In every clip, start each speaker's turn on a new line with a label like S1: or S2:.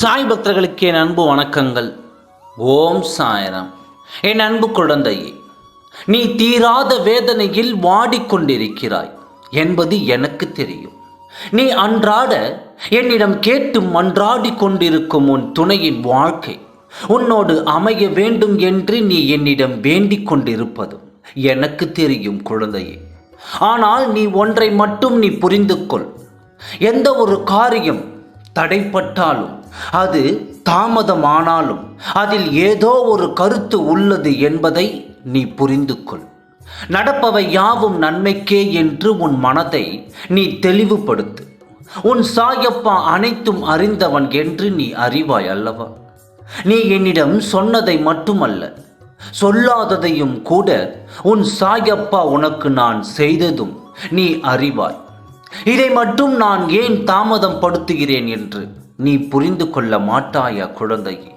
S1: சாய் பக்தர்களுக்கு என் அன்பு வணக்கங்கள். ஓம் சாயராம். என் அன்பு குழந்தையே நீ தீராத வேதனையில் வாடிக்கொண்டிருக்கிறாய் என்பது எனக்கு தெரியும். நீ அன்றாட என்னிடம் கேட்டு மன்றாடி கொண்டிருக்கும் உன் துணையின் வாழ்க்கை உன்னோடு அமைய வேண்டும் என்று நீ என்னிடம் வேண்டிக் கொண்டிருப்பதும் எனக்கு தெரியும் குழந்தையே. ஆனால் நீ ஒன்றை மட்டும் நீ புரிந்து கொள் எந்த ஒரு காரியம் தடைப்பட்டாலும் அது தாமதமானாலும் அதில் ஏதோ ஒரு கருத்து உள்ளது என்பதை நீ புரிந்து கொள் நடப்பவை யாவும் நன்மைக்கே என்று உன் மனதை நீ தெளிவுபடுத்து. உன் சாயப்பா அனைத்தும் அறிந்தவன் என்று நீ அறிவாய் அல்லவா? நீ என்னிடம் சொன்னதை மட்டுமல்ல சொல்லாததையும் கூட உன் சாயப்பா உனக்கு நான் செய்ததும் நீ அறிவாய். இதை மட்டும் நான் ஏன் தாமதம் படுத்துகிறேன் என்று நீ புரிந்து கொள்ள மாட்டாயா குழந்தையே?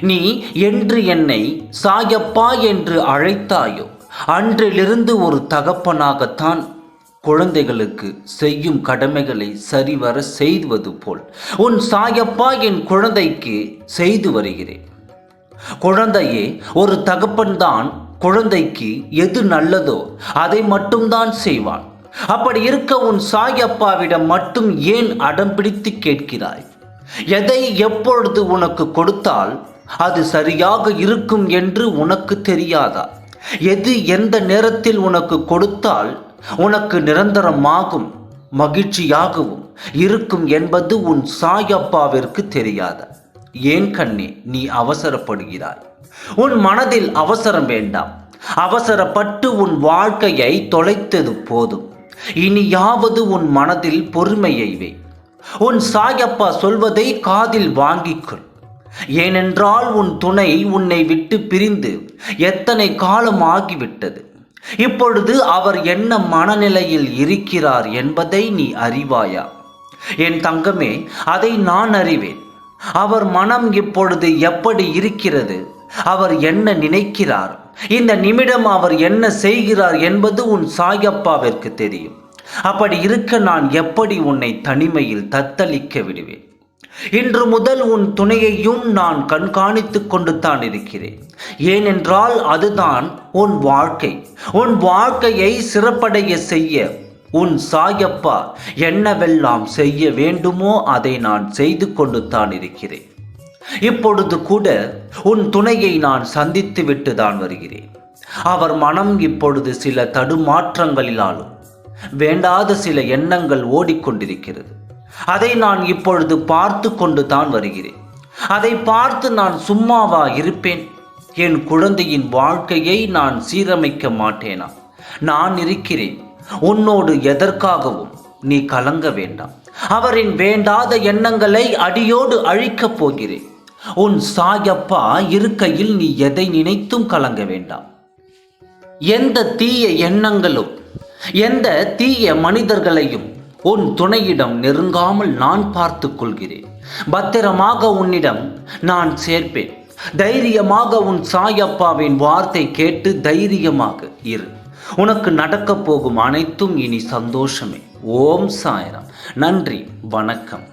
S1: நீ என்று என்னை சாயப்பா என்று அழைத்தாயோ? அன்றிலிருந்து ஒரு தகப்பனாகத்தான் குழந்தைகளுக்கு செய்யும் கடமைகளை சரிவர செய்வது போல் உன் சாயப்பா என் குழந்தைக்கு செய்து வருகிறேன். குழந்தையே ஒரு தகப்பன்தான் குழந்தைக்கு எது நல்லதோ அதை மட்டும்தான் செய்வான். அப்படி இருக்க உன் சாயப்பாவிடம் மட்டும் ஏன் அடம் பிடித்து கேட்கிறாய்? எதை எப்பொழுது உனக்கு கொடுத்தால் அது சரியாக இருக்கும் என்று உனக்கு தெரியாதா? எது எந்த நேரத்தில் உனக்கு கொடுத்தால் உனக்கு நிரந்தரமாகும் மகிழ்ச்சியாகவும் இருக்கும் என்பது உன் சாயப்பாவிற்கு தெரியாதா? ஏன் கண்ணே நீ அவசரப்படுகிறாய்? உன் மனதில் அவசரம் வேண்டாம். அவசரப்பட்டு உன் வாழ்க்கையை தொலைத்தது போதும். இனியாவது உன் மனதில் பொறுமையை வை. உன் சாயப்பா சொல்வதை காதில் வாங்கிக்கொள் ஏனென்றால் உன் துணை உன்னை விட்டு பிரிந்து எத்தனை காலம் ஆகிவிட்டது? இப்பொழுது அவர் என்ன மனநிலையில் இருக்கிறார் என்பதை நீ அறிவாயா? என் தங்கமே அதை நான் அறிவேன். அவர் மனம் இப்பொழுது எப்படி இருக்கிறது? அவர் என்ன நினைக்கிறார்? இந்த நிமிடம் அவர் என்ன செய்கிறார் என்பது உன் சாயப்பாவிற்கு தெரியும். அப்படி இருக்க நான் எப்படி உன்னை தனிமையில் தத்தளிக்க விடுவேன்? இன்று முதல் உன் துணையையும் நான் கண்காணித்து கொண்டு தான் இருக்கிறேன். ஏனென்றால் அதுதான் உன் வாழ்க்கை. உன் வாழ்க்கையை சிறப்படைய செய்ய உன் சாயப்பா என்னவெல்லாம் செய்ய வேண்டுமோ அதை நான் செய்து கொண்டு தான் இருக்கிறேன். இப்பொழுது கூட உன் துணையை நான் சந்தித்து விட்டு தான் வருகிறேன். அவர் மனம் இப்பொழுது சில தடுமாற்றங்களிலாலும் வேண்டாத சில எண்ணங்கள் ஓடிக்கொண்டிருக்கிறது. அதை நான் இப்பொழுது பார்த்து கொண்டு தான் வருகிறேன். அதை பார்த்து நான் சும்மாவா இருப்பேன்? என் குழந்தையின் வாழ்க்கையை நான் சீரமைக்க மாட்டேனா? நான் இருக்கிறேன். உன்னோடு எதற்காகவும் நீ கலங்க வேண்டாம். அவரின் வேண்டாத எண்ணங்களை அடியோடு அழிக்கப் போகிறேன். உன் சாயப்பா இருக்கையில் நீ எதை நினைத்தும் கலங்க வேண்டாம். எந்த தீய எண்ணங்களும் எந்த தீய மனிதர்களையும் உன் துணையிடம் நெருங்காமல் நான் பார்த்து கொள்கிறேன். பத்திரமாக உன்னிடம் நான் சேர்ப்பேன். தைரியமாக உன் சாயப்பாவின் வார்த்தை கேட்டு தைரியமாக இரு. உனக்கு நடக்கப் போகும் அனைத்தும் இனி சந்தோஷமே. ஓம் சாயராம். நன்றி. வணக்கம்.